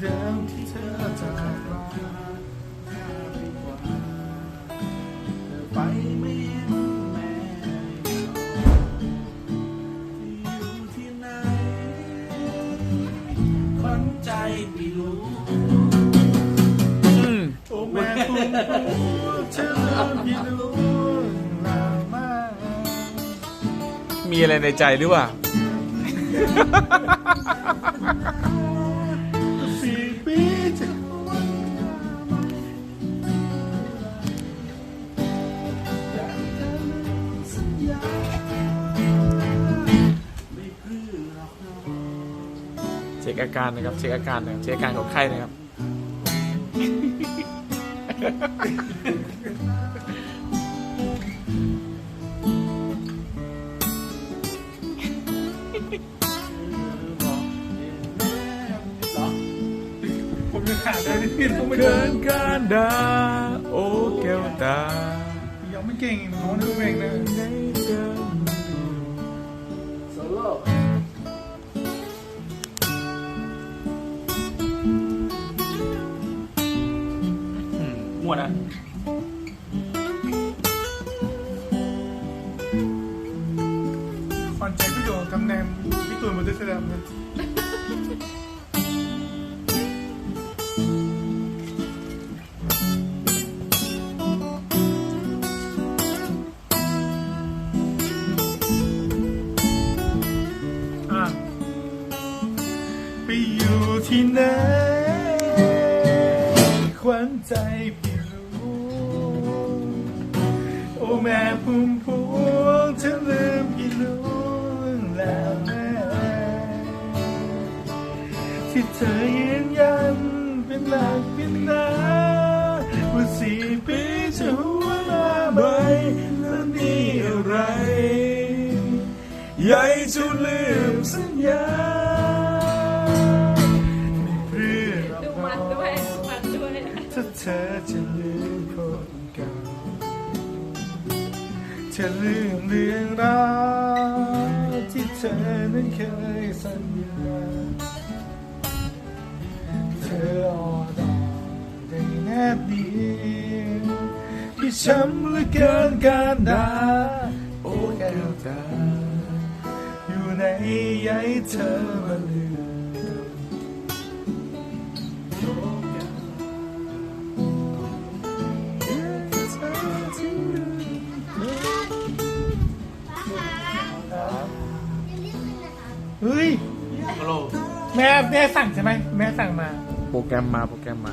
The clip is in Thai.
เดิมที่เธอจากมาดีกว่าเธอไปไม่เห็นแม่ที่อยู่ที่ไหนขวัญใจไม่รู้โอ้แม่คุณเธอเริ่มพี่รู้นานมากมีอะไรในใจหรือเปล่า ช็คอาการนะครับ เช็คอาการนะครับเช็คอาการของไข้นะครับผมยังขาดเลยที่ต้องไม่เกิเดินนการดาโอ้แก้วตายังไม่เก่งน้องนึกเองเลยในเดิม มั่วนะขวัญใจพี่โดงตำแหน่งพี่ตูนบนเตสแลมนะอะไปอยู่ที่ไหนขวัญใจ แม่พุ่มพวงฉันลืมพี่รู้แล้วแม่ที่เธอยืนยันเป็นหลักเป็นหนาว่าสี่ปีจะหัวหน้าใบแล้วนี่อะไร ใหญ่จนลืมสัญญา จะลืมเรื่องราวที่เธอนั้นเคยสัญญาเธออ่อนอ่อนได้แนบเดียวที่ช้ำเหลือเกินการดาโอ้แก้วตาอยู่ในใยเธอมาลืม เฮ้ย ฮัลโหลแม่แม่สั่งใช่ไหมแม่สั่งมา โปรแกรมมาโปรแกรมมา